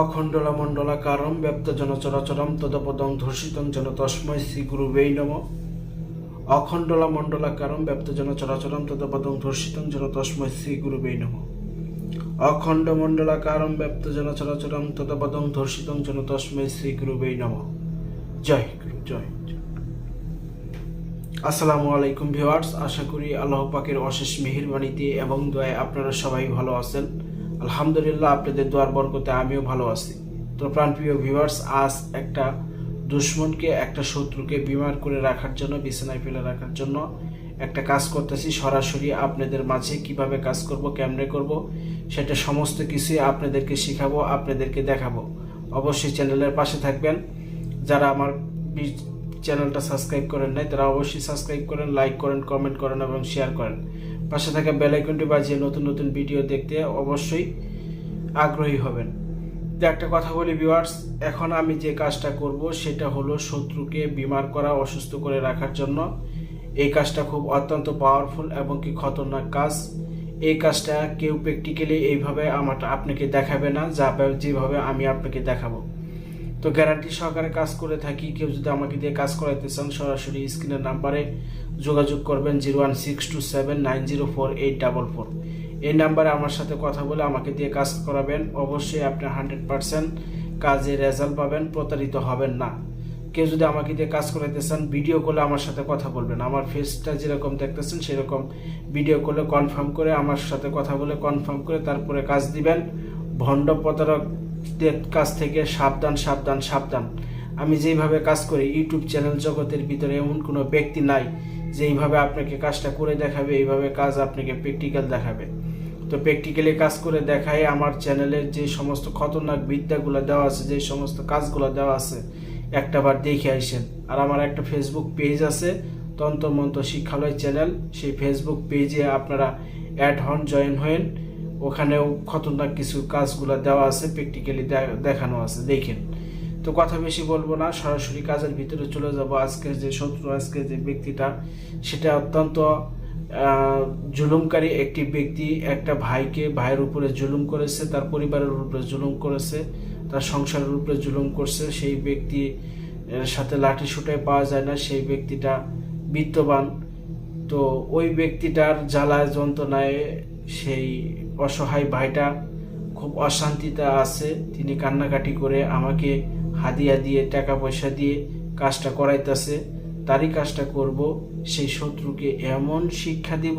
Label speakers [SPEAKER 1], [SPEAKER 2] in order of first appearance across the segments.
[SPEAKER 1] অখণ্ডলা মণ্ডলাকারম ব্যপ্তজন চরাচরম তদপদং ধর্ষিতং জন তস্মৈ শ্রী গুরুবেই নম। অখণ্ডলা মণ্ডলাকারম ব্যপ্তজন চরাচরম তদপদং ধর্ষিতং জন তস্মৈ শ্রী গুরুবেই নম। অখণ্ড মণ্ডলাকারম ব্যপ্তজন চরাচরম তদপদং ধর্ষিতং জন তস্মৈ শ্রী গুরুবেই নম। জয় গুরু জয়। আসসালামু আলাইকুম ভিউয়ার্স, আশা করি আল্লাহ পাকের অশেষ মেহেরবানিতে এবং দয়ায় আপনারা সবাই ভালো আছেন। আলহামদুলিল্লাহ, আপনাদের দোয়ার বরকতে আমিও ভালো আছি। তো প্রাণপ্রিয় ভিউয়ার্স আজ একটা দুশ্মনকে, একটা শত্রুকে বিমার করে রাখার জন্য, বিছানায় ফেলে রাখার জন্য একটা কাজ করতেছি। সরাসরি আপনাদের মাঝে কীভাবে কাজ করব, কেমনে করব, সেটা সমস্ত কিছুই আপনাদেরকে শিখাবো, আপনাদেরকে দেখাবো। অবশ্যই চ্যানেলের পাশে থাকবেন। যারা আমার চ্যানেলটা সাবস্ক্রাইব করেন নাই, তারা অবশ্যই সাবস্ক্রাইব করেন লাইক করেন কমেন্ট করেন এবং শেয়ার করেন। পাশে থাকা বেল বাজিয়ে নতুন নতুন ভিডিও দেখতে অবশ্যই আগ্রহী হবেন। একটা কথা বলি ভিউয়ার্স এখন আমি যে কাজটা করব সেটা হলো শত্রুকে বিমার করা অসুস্থ করে রাখার জন্য। এই কাজটা খুব অত্যন্ত পাওয়ারফুল এবং কি খতরনাক কাজ। এই কাজটা কেউ প্র্যাকটিক্যালি এইভাবে আমার আপনাকে দেখাবে না, যা যেভাবে আমি আপনাকে দেখাবো। তো গ্যারান্টি সহকারে কাজ করে থাকি। কেউ যদি আমাকে দিয়ে কাজ করাইতে চান, সরাসরি স্ক্রিনের নাম্বারে যোগাযোগ করবেন zero one six two seven nine zero four eight double four. এই নাম্বারে আমার সাথে কথা বলে আমাকে দিয়ে কাজ করাবেন। অবশ্যই আপনি হান্ড্রেড পারসেন্ট কাজে রেজাল্ট পাবেন, প্রতারিত হবেন না। কেউ যদি আমাকে দিয়ে কাজ করাইতে চান ভিডিও কলে আমার সাথে কথা বলবেন। আমার ফেসটা যেরকম দেখতেছেন, সেরকম ভিডিও কলে কনফার্ম করে আমার সাথে কথা বলে কনফার্ম করে তারপরে কাজ দিবেন। ভণ্ড প্রতারকদের কাছ থেকে সাবধান সাবধান সাবধান। আমি যেইভাবে কাজ করি, ইউটিউব চ্যানেল জগতের ভিতরে এমন কোনো ব্যক্তি নাই যে এইভাবে আপনাকে কাজটা করে দেখাবে, এইভাবে কাজ আপনাকে প্র্যাকটিক্যাল দেখাবে। তো প্র্যাকটিক্যালি কাজ করে দেখায় আমার চ্যানেলের যে সমস্ত খতরনাক বিদ্যাগুলো দেওয়া আছে, যে সমস্ত কাজগুলো দেওয়া আছে একটাবার দেখে আসেন। আর আমার একটা ফেসবুক পেজ আছে, তন্ত্রমন্ত্র শিক্ষালয় চ্যানেল। সেই ফেসবুক পেজে আপনারা অ্যাড হন জয়েন হয়েন। ওখানেও খতরনাক কিছু কাজগুলো দেওয়া আছে প্র্যাকটিক্যালি দেখানো আছে, দেখেন। তো কথা বেশি বলব না, সরাসরি কাজের ভিতরে চলে যাব। আজকের যে শত্রু, আজকের যে ব্যক্তিটা, সেটা অত্যন্ত জুলুমকারী একটি ব্যক্তি। একটা ভাইকে ভাইয়ের উপরে জুলুম করেছে, তার পরিবারের উপরে জুলুম করেছে, তার সংসারের উপরে জুলুম করছে। সেই ব্যক্তি সাথে লাঠি শুটায় পাওয়া যায় না, সেই ব্যক্তিটা বিত্তবান। তো ওই ব্যক্তিটার জ্বালা যন্ত্রণায় সেই অসহায় ভাইটা খুব অশান্তিতে আছে। তিনি কান্নাকাটি করে আমাকে হাদিয়া দিয়ে টাকা পয়সা দিয়ে কাজটা করাইতেছে। তারই কাজটা করব, সেই শত্রুকে এমন শিক্ষা দিব,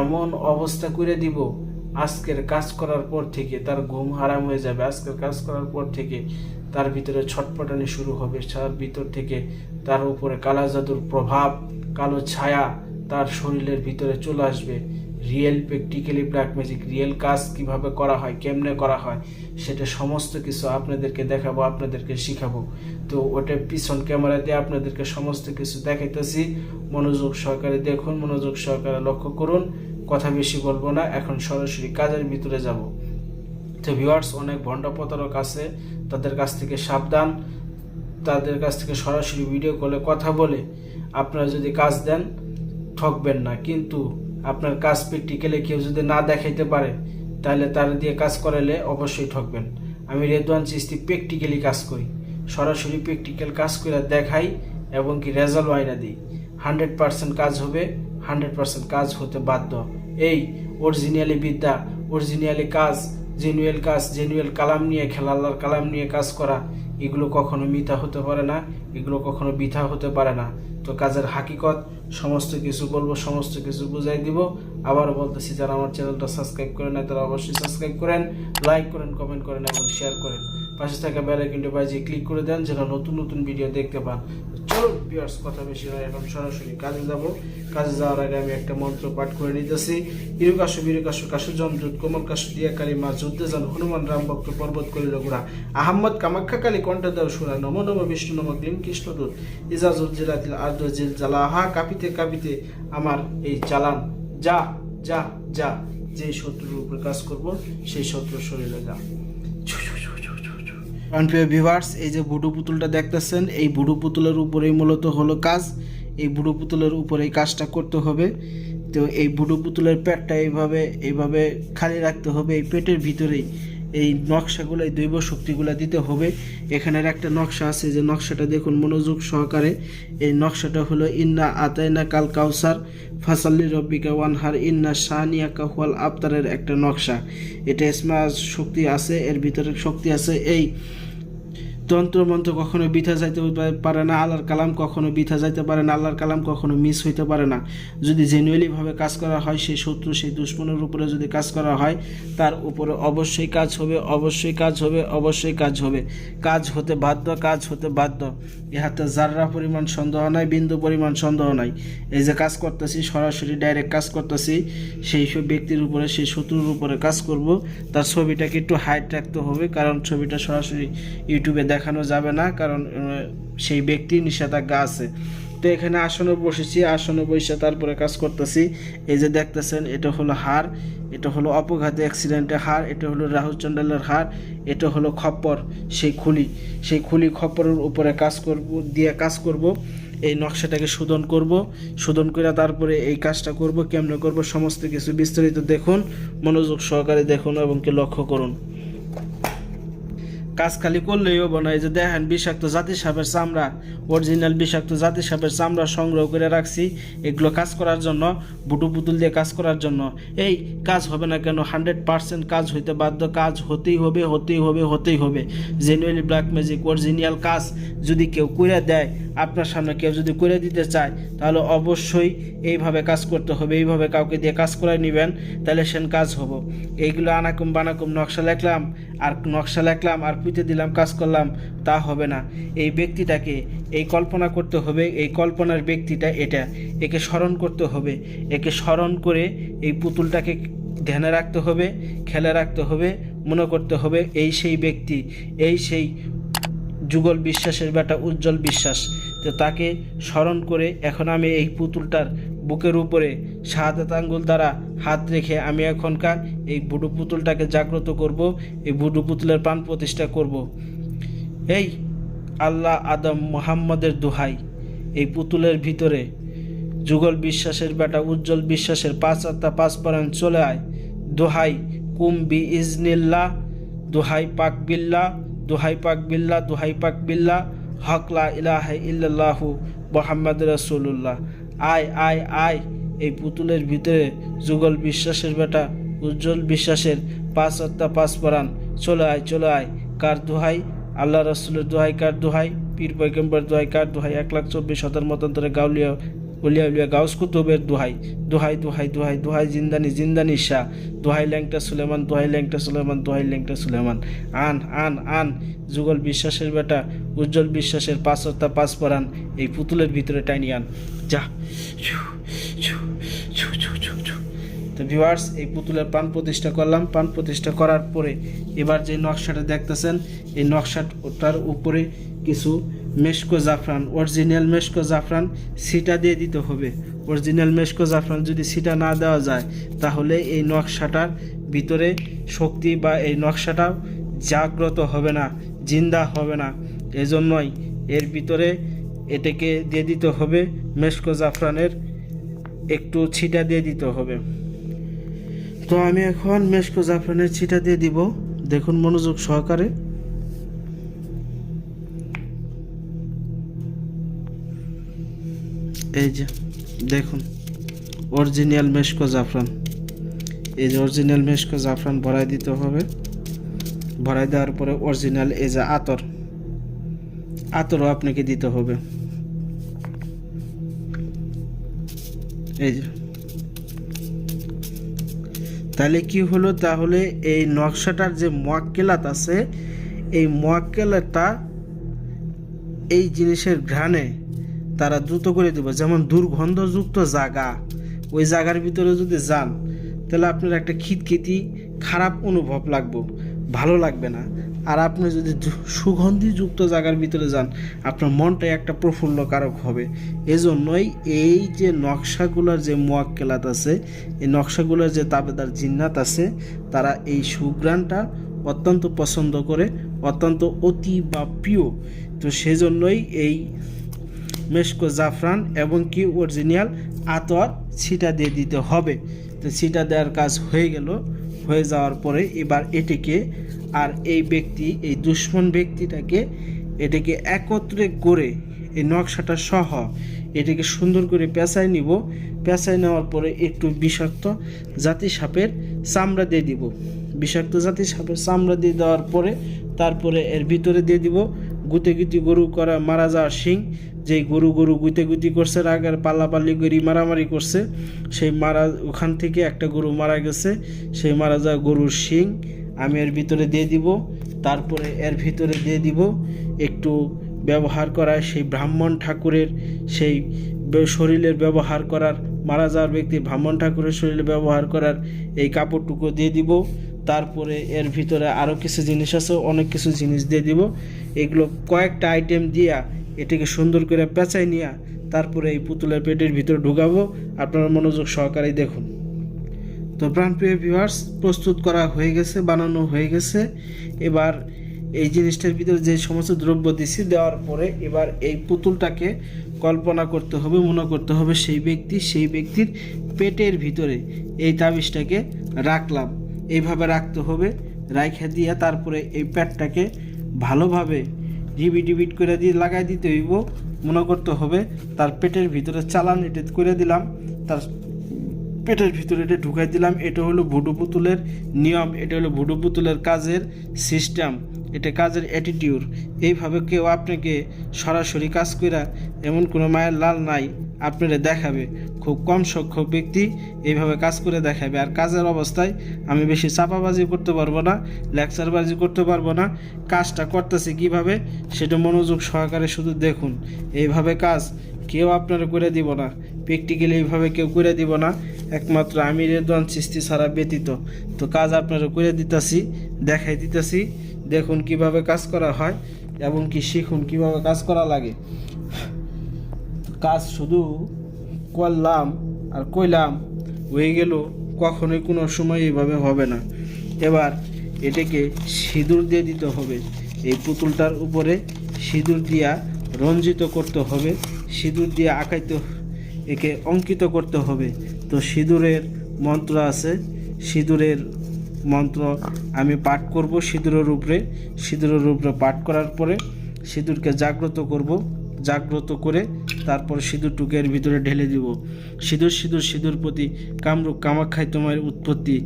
[SPEAKER 1] এমন অবস্থা করে দিব, আজকের কাজ করার পর থেকে তার ঘুম হারাম হয়ে যাবে। আজকের কাজ করার পর থেকে তার ভিতরে ছটপটানি শুরু হবে। তার ভিতর থেকে তার উপরে কালা জাদুর প্রভাব, কালো ছায়া তার শরীরের ভিতরে চলে আসবে। Real practically black magic real কাজ কীভাবে করা হয়, কেমনে করা হয়, সেটা সমস্ত কিছু আপনাদেরকে দেখাবো, আপনাদেরকে শিখাবো। তো ওটা পিছন ক্যামেরা দিয়ে আপনাদেরকে সমস্ত কিছু দেখাইতেছি। মনোযোগ সহকারে দেখুন, মনোযোগ সহকারে লক্ষ্য করুন। কথা বেশি বলব না, এখন সরাসরি কাজের ভিতরে যাব। তো ভিউয়ার্স অনেক ভণ্ড প্রতারক আছে, তাদের কাছ থেকে সাবধান। তাদের কাছ থেকে সরাসরি ভিডিও কলে কথা বলে আপনারা যদি কাজ দেন, ঠকবেন না। কিন্তু আপনার কাজ প্র্যাকটিক্যালি কেউ যদি না দেখাইতে পারে, তাহলে তার দিয়ে কাজ করালে অবশ্যই ঠকবেন। আমি রেদওয়ান চিস্তি প্র্যাকটিক্যালি কাজ করি। সরাসরি প্র্যাকটিক্যাল কাজ করে দেখাই এবং কি রেজাল্ট আইনা দিই। হান্ড্রেড পার্সেন্ট কাজ হবে হান্ড্রেড পার্সেন্ট কাজ হতে বাধ্য। এই অরিজিনালি বিদ্যা অরিজিনালি কাজ জেনুয়েল কাজ জেনুয়েল কালাম নিয়ে খেলা কালাম নিয়ে কাজ করা এগুলো কখনো মিথ্যা হতে পারে না, এগুলো কখনো বৃথা হতে পারে না। তো কাজের হাকিকত, সমস্ত কিছু বলব, সমস্ত কিছু বুঝাই দিব। আবার বলতেছি, যারা আমার চ্যানেলটা সাবস্ক্রাইব করেন না তারা অবশ্যই সাবস্ক্রাইব করেন, লাইক করেন কমেন্ট করেন এবং শেয়ার করেন। পাশে থাকা বেল আইকনটি বাজিয়ে ক্লিক করে দেন যেন নতুন নতুন ভিডিও দেখতে পান। চলুন ভিউয়ার্স কথা বেশি নয়, এখন সরাসরি কাজে যাব। কাজে যাওয়ার আগে আমি একটা মন্ত্র পাঠ করে নিতেছি। ইরুকাশু বিরুকাশু কাশু জমদূত কোমল কাশু দিয়া কালী মা যুদ্ধে যান, হনুমান রাম ভক্ত পর্বত করিল গুড়া। আহম্মদ কামাখ্যা কালী কণ্ঠ দেও সুরা, নম নম বিষ্ণু নম গ্রীম কৃষ্ণদূত ইজাজুল জিলাতিল আর্দ জিল জালাহা, কাঁপিতে কাঁপিতে আমার এই চালান যা যা যা যে শত্রুর উপর কাজ করব, সেই শত্রুর শরীরে যা। প্রিয় ভিভার্স এই যে বুডু পুতুলটা দেখতেছেন, এই বুডু পুতুলের উপরেই মূলত হলো কাজ। এই বুডু পুতুলের উপরেই কাজটা করতে হবে। তো এই বুডু পুতুলের পেটটা এইভাবে এইভাবে খালি রাখতে হবে। এই পেটের ভিতরেই এই নকশাগুলো এই দৈব শক্তিগুলো দিতে হবে। এখানের একটা নকশা আছে, যে নকশাটা দেখুন মনোযোগ সহকারে। এই নকশাটা হলো, ইন্না আতাইনা কাল কাউসার, ফাসাল্লি রব্বিকা ওয়ানহার, ইন্না শাহানিয়া কাহুয়াল আবতারের একটা নকশা। এটা ইসমা শক্তি আছে, এর ভিতরে শক্তি আছে এই তন্ত্র মন্ত্র কখনো বিথা যাইতে পারে না, আল্লাহর কালাম কখনো বিথা যাইতে পারে না, আল্লাহর কালাম কখনো মিস হইতে পারে না। যদি জেনুয়ালি ভাবে কাজ করা হয়, সেই শত্রু সেই দুশ্মনের উপরে যদি কাজ করা হয়, তার উপরে অবশ্যই কাজ হবে, অবশ্যই কাজ হবে, অবশ্যই কাজ হবে। কাজ হতে বাধ্য, কাজ হতে বাধ্য। ইহাতে যাররা পরিমাণ সন্দেহ নাই, বিন্দু পরিমাণ সন্দেহ নাই। এই যে কাজ করতেছি, সরাসরি ডাইরেক্ট কাজ করতেছি, সেই সব ব্যক্তির উপরে, সেই শত্রুর উপরে কাজ করব। তার ছবিটাকে একটু হাইট রাখতে হবে, কারণ ছবিটা সরাসরি ইউটিউবে দেখানো যাবে না, কারণ সেই ব্যক্তি নিষেধাজ্ঞা আছে। তো এখানে আসনে বসেছি, আসনে বসে তারপরে কাজ করতেছি। এই যে দেখতেছেন, এটা হলো হার এটা হলো অপঘাতে অ্যাক্সিডেন্টের হার এটা হলো রাহুল চন্ডালের হার এটা হলো খপ্পর, সেই খুলি। সেই খুলি খপ্পরের উপরে কাজ করব, দিয়ে কাজ করব। এই নকশাটাকে শোধন করব। শোধন করে তারপরে এই কাজটা করব, কেমনে করব, সমস্ত কিছু বিস্তারিত দেখুন, মনোযোগ সহকারে দেখুন এবং কি লক্ষ্য করুন। কাজ খালি করলেই হব না এই যে দেখেন বিষাক্ত জাতি সাপের চামড়া অরিজিনাল বিষাক্ত জাতি সাপের চামড়া সংগ্রহ করে রাখছি, এগুলো কাজ করার জন্য, বুটু পুতুল দিয়ে কাজ করার জন্য। এই কাজ হবে না কেন হান্ড্রেড পার্সেন্ট কাজ হইতে বাধ্য, কাজ হতেই হবে হতেই হবে হতেই হবে। জেনুয়ালি ব্ল্যাক ম্যাজিক অরিজিনাল কাজ যদি কেউ করে দেয়, আপনার সামনে কেউ যদি করে দিতে চায়, তাহলে অবশ্যই এইভাবে কাজ করতে হবে, এইভাবে কাউকে দিয়ে কাজ করে নেবেন, তাহলে সেন কাজ হব। এইগুলো আনাকুম বানাকুম নকশা লেখলাম, আর নকশা লেখলাম, আর পুঁতে দিলাম, কাজ করলাম, তা হবে না। এই ব্যক্তিটাকে, এই কল্পনা করতে হবে, এই কল্পনার ব্যক্তিটা এটা। একে স্মরণ করতে হবে, একে স্মরণ করে এই পুতুলটাকে ধ্যানে রাখতে হবে, খেলে রাখতে হবে, মনে করতে হবে, এই সেই ব্যক্তি, এই সেই যুগল বিশ্বাসের বেটা উজ্জ্বল বিশ্বাস। তো তাকে স্মরণ করে এখন আমি এই পুতুলটার বুকের উপরে শাহাদাত আঙ্গুল দ্বারা হাত রেখে আমি এখনকার এই বুডু পুতুলটাকে জাগ্রত করব, এই বুডু পুতুলের প্রাণ প্রতিষ্ঠা করব। এই আল্লাহ আদম মোহাম্মদের দোহাই, এই পুতুলের ভিতরে যুগল বিশ্বাসের বেটা, উজ্জ্বল বিশ্বাসের পাঁচ আত্মা, পাঁচ পরাণ চলে আয়। দোহাই কুম বি ইজনিল্লা দোহাই পাক বিল্লা দোহাই পাক বিল্লা দোহাই পাক বিল্লা হকলা ইলাহ ইল্লাল্লাহু মোহাম্মদ রসুল্লাহ আয় আয় আয়। এই পুতুলের ভিতরে যুগল বিশ্বাসের বেটা, উজ্জ্বল বিশ্বাসের পাঁচ আত্মা পাঁচ পরাণ। চলে আয় চলে আয়। কার দোহাই? আল্লাহ রসুলের দোহাই, কার দোহাই? পীর পয়গম্বর দোহাই, কার দোহাই? এক লাখ চব্বিশ হাজার মতান্তরে গাউলিয়া উলিয়া উলিয়া গাউস কুতুবের দোহাই দোহাই দোহাই দোহাই দোহাই জিন্দানি জিন্দানি শাহ দোহাই ল্যাংটা সুলেমান, দোহাই ল্যাংটা সুলেমান, দোহাই ল্যাংটা সুলেমান। আন আন আন, যুগল বিশ্বাসের বেটা, উজ্জ্বল বিশ্বাসের পাঁচ হত্যা পাঁচ পরান এই পুতুলের ভিতরে টাইনি আন। যা। তো ভিউয়ার্স এই পুতুলের প্রাণ প্রতিষ্ঠা করলাম। প্রাণ প্রতিষ্ঠা করার পরে এবার যে নকশাটা দেখতেছেন, এই নকশাটার উপরে কিছু মেশকো জাফরান অরিজিনাল মেশকো জাফরান সিটা দিয়ে দিতে হবে। অরিজিনাল মেশকো জাফরান যদি সিটা না দেওয়া যায়, তাহলে এই নকশাটার ভিতরে শক্তি বা এই নকশাটা জাগ্রত হবে না, জিন্দা হবে না। এজন্যই এর ভিতরে এটাকে দিয়ে দিতে হবে, মেশকো জাফরানের একটু ছিটা দিয়ে দিতে হবে। তো আমি এখন মেশকো জাফরানের ছিটা দিয়ে দিব। দেখুন মনোযোগ সহকারে। এই যে, দেখুন অরিজিনাল মেশকো জাফরান এই যে অরিজিনাল মেশকো জাফরান ভরাই দিতে হবে। ভরাই দেওয়ার পরে অরিজিনাল এই যে আতর। আতরও আপনাকে দিতে হবে। এই যে। তাহলে কি হলো? তাহলে এই নকশাটার যে মোয়াক্কেলাত আছে, এই মোয়াক্কেলাটা এই জিনিসের ঘ্রাণে তারা দ্রুত করে দেবে। যেমন দুর্গন্ধযুক্ত জায়গা ওই জায়গার ভিতরে যদি যান, তাহলে আপনার একটা খিটখিটি, খারাপ অনুভব লাগবে, ভালো লাগবে না। আর আপনি যদি সুগন্ধিযুক্ত জায়গার ভিতরে যান, আপনার মনটাই একটা প্রফুল্লকারক হবে। এজন্যই এই যে নকশাগুলোর যে মোয়াক্কেলাত আছে, এই নকশাগুলোর যে তাবেদার জিন্নাত আছে, তারা এই সুগ্রানটা অত্যন্ত পছন্দ করে, অত্যন্ত অতি বা প্রিয়। তো সেজন্যই এই মেশকো জাফরান এবং কি অরিজিনাল আতর ছিটা দিয়ে দিতে হবে। তো ছিটা দেওয়ার কাজ হয়ে গেল। হয়ে যাওয়ার পরে এবার এটিকে আর এই ব্যক্তি, এই দুশ্মন ব্যক্তিটাকে এটাকে একত্রে করে এই নকশাটা সহ এটাকে সুন্দর করে পেঁচায় নিব। পেঁচায় নেওয়ার পরে একটু বিষাক্ত জাতি সাপের চামড়া দিয়ে দিব। বিষাক্ত জাতি সাপের চামড়া দিয়ে দেওয়ার পরে তারপরে এর ভিতরে দিয়ে দিব। গুতে গুতি গরু করা মারা যাওয়া শিং। যেই গরু গরু গুতে গুতি করছে রাগের পাল্লাপাল্লি গরি মারামারি করছে, সেই মারা, ওখান থেকে একটা গরু মারা গেছে, সেই মারা যাওয়া গরুর শিং আমি এর ভিতরে দিয়ে দিব, তারপরে এর ভিতরে দিয়ে দিব, একটু ব্যবহার করা সেই ব্রাহ্মণ ঠাকুরের সেই শরীরের ব্যবহার করার, মারা যাওয়ার ব্যক্তি ব্রাহ্মণ ঠাকুরের শরীরে ব্যবহার করার এই কাপড়টুকু দিয়ে দিব, তারপরে এর ভিতরে আরও কিছু জিনিস আছে, অনেক কিছু জিনিস দিয়ে দিব, এগুলো কয়েকটা আইটেম দিয়া এটাকে সুন্দর করে পেঁচাই নিয়ে তারপরে এই পুতুলের পেটের ভিতরে ঢুকাবো। আপনারা মনোযোগ সহকারে দেখুন। তো প্রাণপ্রিয় ভিউয়ার্স প্রস্তুত করা হয়ে গেছে, বানানো হয়ে গেছে। এবার এই জিনিসটার ভিতরে যে সমস্ত দ্রব্য দিছি, দেওয়ার পরে এবার এই পুতুলটাকে কল্পনা করতে হবে, মনে করতে হবে সেই ব্যক্তি, সেই ব্যক্তির পেটের ভিতরে এই তাবিজটাকে রাখলাম। এইভাবে রাখতে হবে, রাইখা দিয়ে তারপরে এই প্যাটটাকে ভালোভাবে ডিবিট ডিবিট করে দিয়ে লাগাই দিতে হইব। মনে করতে হবে তার পেটের ভিতরে চালান এটা করে দিলাম, তার পেটের ভিতরে এটা ঢুকাই দিলাম। এটা হলো ভুডু পুতুলের নিয়ম, এটা হলো ভুডু পুতুলের কাজের সিস্টেম, এটা কাজের অ্যাটিটিউড এইভাবে কেউ আপনাকে সরাসরি কাজ কইরা এমন কোনো মায়ের লাল নাই। আপনারা দেখাবে। খুব কম সংখ্যক ব্যক্তি এইভাবে কাজ করে দেখাবে। আর কাজের অবস্থায় আমি বেশি চাপাবাজি করতে পারব না, লেকচারবাজি করতে পারব না। কাজটা করতেছি কীভাবে, সেটা মনোযোগ সহকারে শুধু দেখুন। এইভাবে কাজ কেউ আপনারা করে দিব না। প্র্যাকটিক্যালি এইভাবে কেউ করে দিব না। একমাত্র আমি রেদওয়ান চিস্তি ছাড়া ব্যতীত। তো কাজ আপনারা করে দিতেছি, দেখাই দিতেছি, দেখুন কীভাবে কাজ করা হয় এবং কি শিখুন, কীভাবে কাজ করা লাগে। কাজ শুধু করলাম আর কইলাম, হয়ে গেল, কখনোই কোনো সময় এইভাবে হবে না। এবার এটাকে সিঁদুর দিয়ে দিতে হবে। এই পুতুলটার উপরে সিঁদুর দিয়া রঞ্জিত করতে হবে। সিঁদুর দিয়ে আঁকাইতে একে অঙ্কিত করতে হবে। তো সিঁদুরের মন্ত্র আছে। সিঁদুরের মন্ত্র আমি পাঠ করব সিঁদুরের উপরে। সিঁদুরের উপরে পাঠ করার পরে সিঁদুরকে জাগ্রত করব। জাগ্রত করে তারপর সিঁদুরটুকে এর ভিতরে ঢেলে দিব। সিঁদুর সিঁদুর সিঁদুর প্রতি কামরূপ কামাখ্যায় তোমার উৎপত্তি।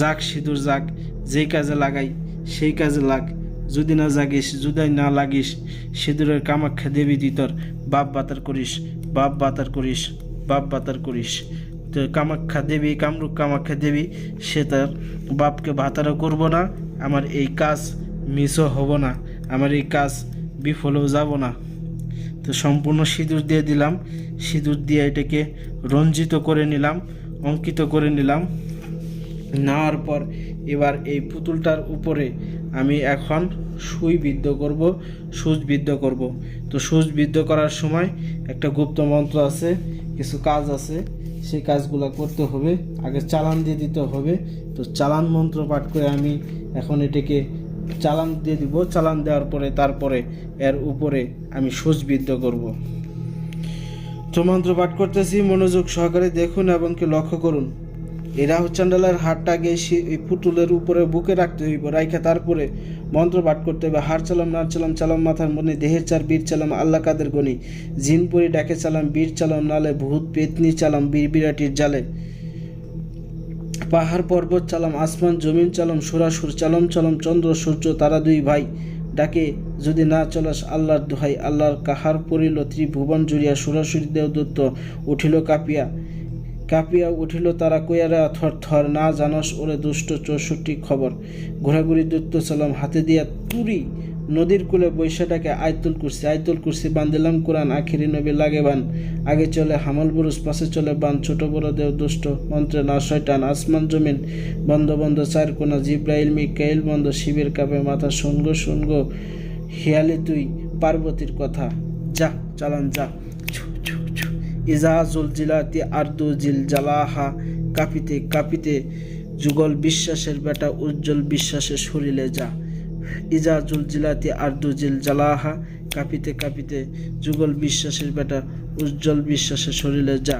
[SPEAKER 1] যাক সিঁদুর যাক, যেই কাজে লাগাই, সেই কাজে লাগ। যদি না জাগিস, যদি না লাগিস, সিঁদুরের কামাখ্যা দেবী দিতর বাপ বাতার করিস, বাপ বাতার করিস, বাপ বাতার করিস। তো কামাখ্যা দেবী, কামরূপ কামাখ্যা দেবী, সে তার বাপকে ভাতারও করব না, আমার এই কাজ মিসও হব না, আমার এই কাজ বিফলেও যাব না। তো সম্পূর্ণ সিঁদুর দিয়ে দিলাম। সিঁদুর দিয়ে এটাকে রঞ্জিত করে নিলাম, অঙ্কিত করে নিলাম। নেওয়ার পর এবার এই পুতুলটার উপরে আমি এখন সুই বিদ্ধ করব সুচ বিদ্ধ করব। তো সুচ বিদ্ধ করার সময় একটা গুপ্ত মন্ত্র আছে, কিছু কাজ আছে, সেই কাজগুলো করতে হবে। আগে চালান দিয়ে দিতে হবে। তো চালান মন্ত্র পাঠ করে আমি এখন এটাকে চালান দিয়ে দিব। চালান দেওয়ার পরে, তারপরে এর উপরে আমি সুচ বিদ্ধ করব মন্ত্র পাঠ করতেছি, মনোযোগ সহকারে দেখুন এবং কি লক্ষ্য করুন। এই রাহু চান্ডালের হাড়টা এই পুতুলের উপরে বুকে রাখতে হইব, রাইখা তারপরে মন্ত্র পাঠ করতে হবে। হাড় চালাম নার চালাম চালাম মাথার মনে, দেহের চার বীর চালাম, আল্লাহ কাদের গনি। জিনপুরি ডাকে চালাম, বীর চালাম, নালে ভূত, পেতনি চালাম, বীর বিরাটির জালে। পাহাড় পর্বত চালাম, আসমান জমিন চালাম সুরাসুর চালম চালম চন্দ্র, সূর্য, তারা দুই ভাই। ডাকে, যদি না চলাস আল্লাহর দোহাই, আল্লাহর কাহার পড়িল ত্রিভুবন জুড়িয়া সুরাসুরি দেবদত্ত উঠিল কাপিয়া। কাঁপিয়া উঠিল তারা কইয়ারা, থর থর, না জানস ওরে দুষ্ট চৌষট্টি খবর। ঘোরাঘুরি দৈত্য চালাম হাতে দিয়া তুরি। নদীর কূলে বৈশাটাকে আয়তুল কুরসি। আয়তুল কুরসি বান্দিলাম কোরআন আখিরি নবী লাগে বান আগে চলে হামল বুরুষ পাশে চলে বান, ছোট বড় দেব দুষ্ট, মন্ত্রে না শয়টান আসমান জমিন, বন্ধ বন্ধ চার কোনা, জিব্রাইল, মিকাইল, বন্ধ শিবের কাপে মাথা শুনগো শুনগো হিয়ালি তুই পার্বতীর কথা। যা, চালান, যা। ইজা জুলজিলাতি আর্দু জিল জালাহা, কাঁপিতে কাঁপিতে যুগল বিশ্বাসের বেটা, উজ্জ্বল বিশ্বাসের শরীরে যা। ইজা জুলজিলাতি আর্দু জিল জালাহা, কাঁপিতে কাঁপিতে যুগল বিশ্বাসের বেটা, উজ্জ্বল বিশ্বাসের শরীরে যা।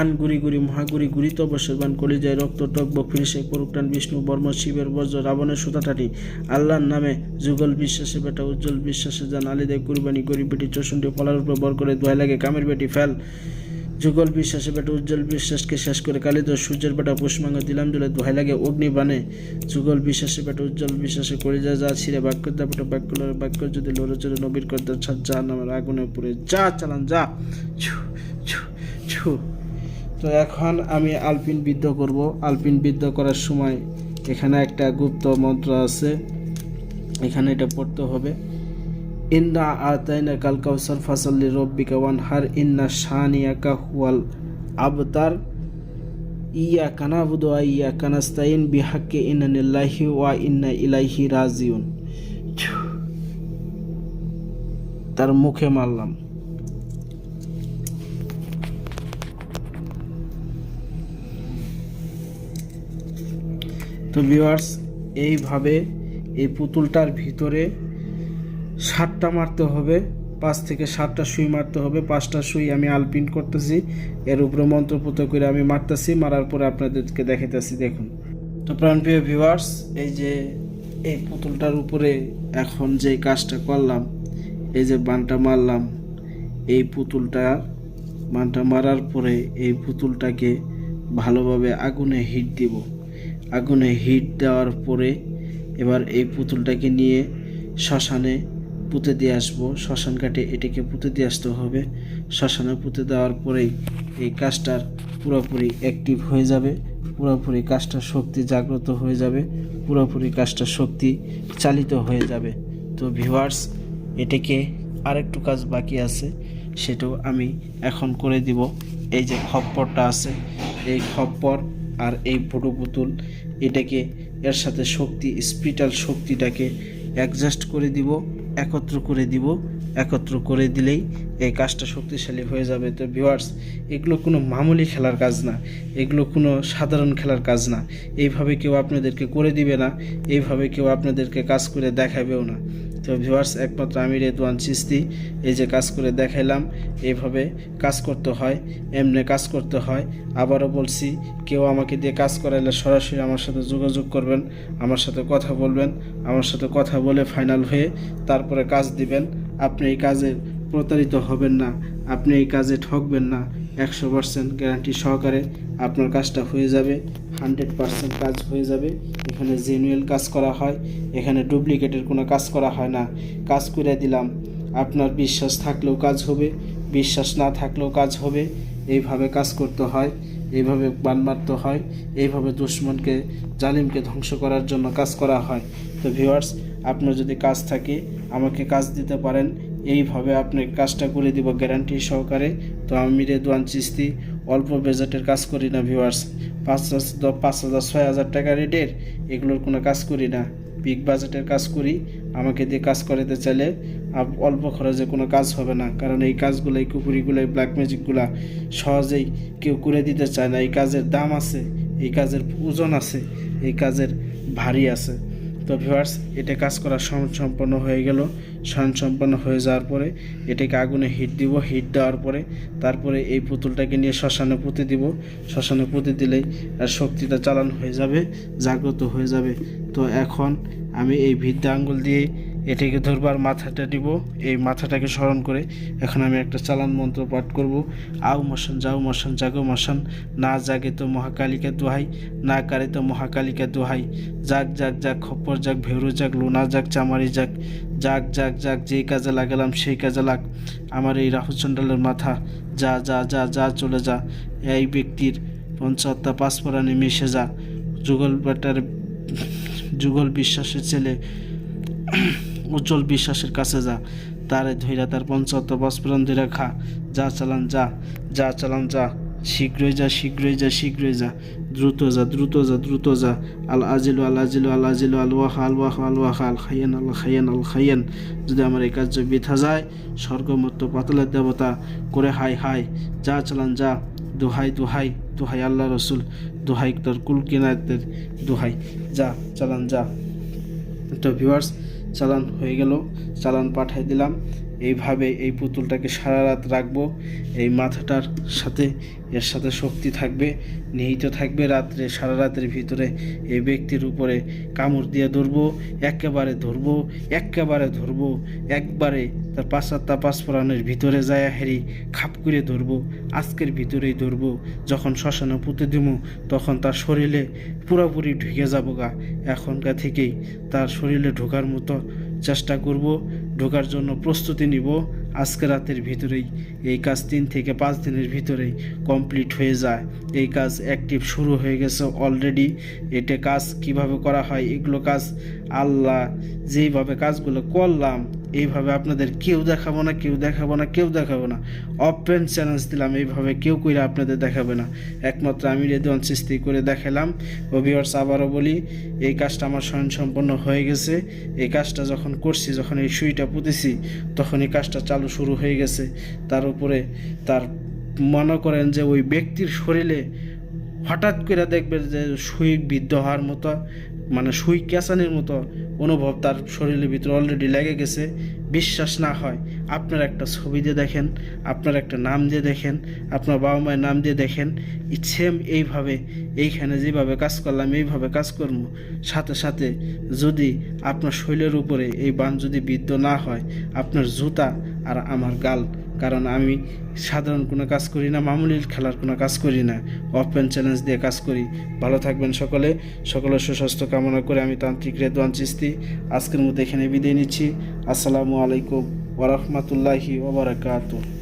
[SPEAKER 1] আন গুরি গুরি মহাগুরি গুরিত অবশ্যবান কলি যায় রক্ত টক বক ফিরিসে পরুক্রান বিষ্ণু বর্ম শিবের বজ্র রাবণের সুতাটাটি আল্লাহর নামে যুগল বিশ্বাসে বেটা, উজ্জ্বল বিশ্বাসে যান আলিদে কুরবানি গরিব বেটি চষণ্ডী ফলার উপর বর করে দোয়া লাগে কামের বেটি, ফেল। যুগল বিশ্বাসে বেটা উজ্জ্বল বিশ্বাসকে শেষ করে কালিদ সূর্যের বেটা পুষ্পাঙ্গ দিলাম দিলে দোহাই লাগে অগ্নি বানে যুগল বিশ্বাসে বেটা উজ্জ্বল বিশ্বাসে করে যা যা ছিঁড়ে বাক্য দা বেটা বাক্য বাক্য যদি লড়ে চড়ে নবীর করতে যা নামের আগুনে পুড়ে। যা, চালান, যা। ছু ছু ছু। তো এখন আমি আলপিন বিদ্ধ করব। আলপিন বিদ্ধ করার সময় এখানে একটা গুপ্ত মন্ত্র আছে। এখানে এটা পড়তে হবে। ইন্না আতাইনা কাল কাউসার ফাসাল্লি রব্বিকা ওয়ানহার, ইন্না শানিয়াকা হুয়াল আবতার। ইয়া কানাবুদু ইয়া কানাস্তাইন বিহাক্কে ইন্নানিল্লাহি ওয়া ইন্না ইলাইহি রাজিউন। তার মুখে মারলাম। তো ভিউয়ার্স এইভাবে এই পুতুলটার ভিতরে সাতটা মারতে হবে, পাঁচ থেকে সাতটা সুই মারতে হবে, পাঁচটা সুই আমি আলপিন করতেছি, এর উপরে মন্ত্রপুত করে আমি মারতেছি, মারার পরে আপনাদেরকে দেখাইতেছি, দেখুন। তো প্রাণপ্রিয় ভিউয়ার্স এই যে এই পুতুলটার উপরে এখন যে কাজটা করলাম, এই যে বানটা মারলাম, এই পুতুলটা বানটা মারার পরে এই পুতুলটাকে ভালোভাবে আগুনে হিট দিব। আগুনে হিট দেওয়ার পরে এবার এই পুতুলটাকে নিয়ে শ্মশানে পুঁতে দিয়ে আসব। শ্মশান কাটে এটাকে পুঁতে দিয়ে আসতে হবে। শ্মশানে পুঁতে দেওয়ার পরেই এই কাজটার পুরোপুরি অ্যাক্টিভ হয়ে যাবে। পুরোপুরি কাজটার শক্তি জাগ্রত হয়ে যাবে। পুরোপুরি কাজটার শক্তি চালিত হয়ে যাবে। তো ভিউয়ার্স এটাকে আরেকটু কাজ বাকি আছে। সেটাও আমি এখন করে দিব। এই যে খপ্পরটা আছে, এই খপ্পর আর এই ফটো পুতুল, এটাকে এর সাথে শক্তি স্পিরিটাল শক্তিটাকে অ্যাডজাস্ট করে দিব। একত্র করে দিব, একত্র করে দিলেই এই কাজটা শক্তিশালী হয়ে যাবে। তো ভিউয়ার্স এগুলো কোনো মামুলি খেলার কাজ না, এগুলো কোনো সাধারণ খেলার কাজ না। এইভাবে কেউ আপনাদেরকে করে দিবে না, এইভাবে কেউ আপনাদেরকে কাজ করে দেখাবেও না। তো ভিউয়ার্স একমাত্র আমি রেদওয়ান চিস্তি এই যে কাজ করে দেখাইলাম, এইভাবে কাজ করতে হয়, এমনি কাজ করতে হয়। আবারও বলছি, কেউ আমাকে দিয়ে কাজ করাইলে সরাসরি আমার সাথে যোগাযোগ করবেন, আমার সাথে কথা বলবেন, আমার সাথে কথা বলে ফাইনাল হয়ে তারপরে কাজ দিবেন। আপনি এই কাজে প্রতারিত হবেন না, আপনি এই কাজে ঠকবেন না, একশো পার্সেন্ট গ্যারান্টি সহকারে। আপনার কাজটা হয়ে যাবে, হান্ড্রেড পার্সেন্ট কাজ হয়ে যাবে। এখানে জেনুয়েল কাজ করা হয়, এখানে ডুপ্লিকেটের কোনো কাজ করা হয় না। কাজ করে দিলাম, আপনার বিশ্বাস থাকলেও কাজ হবে, বিশ্বাস না থাকলেও কাজ হবে। এইভাবে কাজ করতে হয়, এইভাবে বান মারতে হয়, এইভাবে দুশ্মনকে, জালিমকে ধ্বংস করার জন্য কাজ করা হয়। তো ভিউয়ার্স আপনার যদি কাজ থাকে, আমাকে কাজ দিতে পারেন। এইভাবে আপনি কাজটা করে দিব গ্যারান্টি সহকারে। তো আমি রেদওয়ান চিস্তি অল্প বাজেটের কাজ করি না ভিউয়ার্স পাঁচ হাজার পাঁচ হাজার, ছয় হাজার টাকা রেটের এগুলোর কোনো কাজ করি না। বিগ বাজেটের কাজ করি, আমাকে দিয়ে কাজ করাতে চাইলে অল্প খরচে কোনো কাজ হবে না। কারণ এই কাজগুলো এই কুপুরিগুলো এই ব্ল্যাক ম্যাজিকগুলা সহজেই কেউ করে দিতে চায় না। এই কাজের দাম আছে, এই কাজের ওজন আছে, এই কাজের ভারী আছে। তো ভিউয়ার্স এটা কাজ করা সম- সম্পন্ন হয়ে গেল। সম্পন্ন হয়ে যাওয়ার পরে এটাকে আগুনে হিট দিব, হিট দেওয়ার পরে তারপরে এই পুতুলটাকে নিয়ে শ্মশানে পুঁতে দিব। শ্মশানে পুঁতে দিলেই আর শক্তিটা চালান হয়ে যাবে, জাগ্রত হয়ে যাবে। তো এখন আমি এই ভিদ্যা আঙ্গুল দিয়ে এটাকে ধরবার মাথাটা দিব। এই মাথাটাকে স্মরণ করে এখন আমি একটা চালান মন্ত্র পাঠ করব। আও মশান যাও, মশান জাগো, মশান। না জাগে তো মহাকালিকা দোহাই, না কারে তো মহাকালিকা দোহাই। যাক যাক যাক খপ্পর যাক ভেউরু যাক লোনা যাক চামারি যাক যাক যাক যাক যেই কাজে লাগালাম সেই কাজে লাগ। আমার এই রাহুচণ্ডালের মাথা, যা যা যা যা, চলে যা। এই ব্যক্তির পঞ্চাত্তা পাঁচপরাণে মিশে যা। যুগল বেটার, যুগল বিশ্বাসের ছেলে। উজ্জ্বল বিশ্বাসের কাছে যা, তারে ধৈরা তার পঞ্চাত্ত বস্ফোরণ ধৈরা খা। যা চালান যা যা চালান যা, শীঘ্রই যা শীঘ্রই যা শীঘ্রই যা। দ্রুত যা দ্রুত যা দ্রুত যা। আল আজিলু আল আজিলু আল আজিলু, আল ওয়াহা আল ওয়াহা আল ওয়াহা, আল খাইয়ান আল খাইয়ান আল খাইয়ান। যদি আমার এই কার্য বৃথা যায়, স্বর্গমত্ত পাতলের দেবতা করে হাই হাই যা চালান যা, দোহাই দোহাই দোহাই আল্লাহ রসুল, দোহাই তোর কুল কিনাতের দোহাই। যা, চালান যা। তো ভিউয়ার্স চালান হয়ে গেল চালান পাঠাই দিলাম। এইভাবে এই পুতুলটাকে সারা রাত রাখব। এই মাথাটার সাথে, এর সাথে শক্তি থাকবে, নিহিত থাকবে রাত্রে, সারা রাতের ভিতরে এই ব্যক্তির উপরে কামড় দিয়ে ধরবো, একেবারে ধরবো একেবারে ধরবো, একবারে তার পাঁচাত্তা পাঁচফোড়ানের ভিতরে যায় হেরি খাপ করে ধরবো, আজকের ভিতরেই ধরবো, যখন শ্মশানে পুঁতে দিব তখন তার শরীরে পুরোপুরি ঢুকে যাব গা। এখনকার থেকেই তার শরীরে ঢোকার মতো চেষ্টা করব ঢোকার জন্য প্রস্তুতি নিব। আজকে রাতের ভিতরেই, এই কাজ তিন থেকে পাঁচ দিনের ভিতরেই কমপ্লিট হয়ে যায়। এই কাজ অ্যাক্টিভ শুরু হয়ে গেছে অলরেডি এটা কাজ কীভাবে করা হয়, এগুলো কাজ আল্লাহ যেইভাবে কাজগুলো করলাম এইভাবে আপনাদের কেউ দেখাবো না, কেউ দেখাবো না, কেউ দেখাবো না। ওপেন চ্যালেঞ্জ দিলাম, এইভাবে কেউ কইরা আপনাদের দেখাবে না। একমাত্র আমি রেদওয়ান সৃষ্টি করে দেখালাম। অভিয়ার্স আবারও বলি, এই কাজটা আমার স্বয়ং সম্পন্ন হয়ে গেছে। এই কাজটা যখন করছি, যখন এই সুইটা পুঁতেছি তখন এই কাজটা চালু শুরু হয়ে গেছে। তার উপরে তার মনে করেন যে ওই ব্যক্তির শরীরে হঠাৎ করে দেখবেন যে সুই বিদ্ধ হওয়ার মতো মানে সুই কেঁচানির মতো অনুভব তার শরীরের ভিতরে অলরেডি লেগে গেছে। বিশ্বাস না হয়, আপনার একটা ছবি দিয়ে দেখেন, আপনার একটা নাম দিয়ে দেখেন, আপনার বাবা মায়ের নাম দিয়ে দেখেন সেম এইভাবে, এইখানে যেভাবে কাজ করলাম, এইভাবে কাজ করব। সাথে সাথে যদি আপনার শৈলের উপরে এই বান যদি বিদ্ধ না হয়, আপনার জুতা আর আমার গাল কারণ আমি সাধারণ কোনো কাজ করি না মামুলির খেলার কোনো কাজ করি না। ওপেন চ্যালেঞ্জ দিয়ে কাজ করি। ভালো থাকবেন সকলে। সকলের সুস্বাস্থ্য কামনা করে আমি তান্ত্রিক রেদওয়ান চিস্তি আজকের মতো এখানে বিদায় নিচ্ছি। আসসালামু আলাইকুম ওরহমতুল্লাহি ওবরাকাতুহ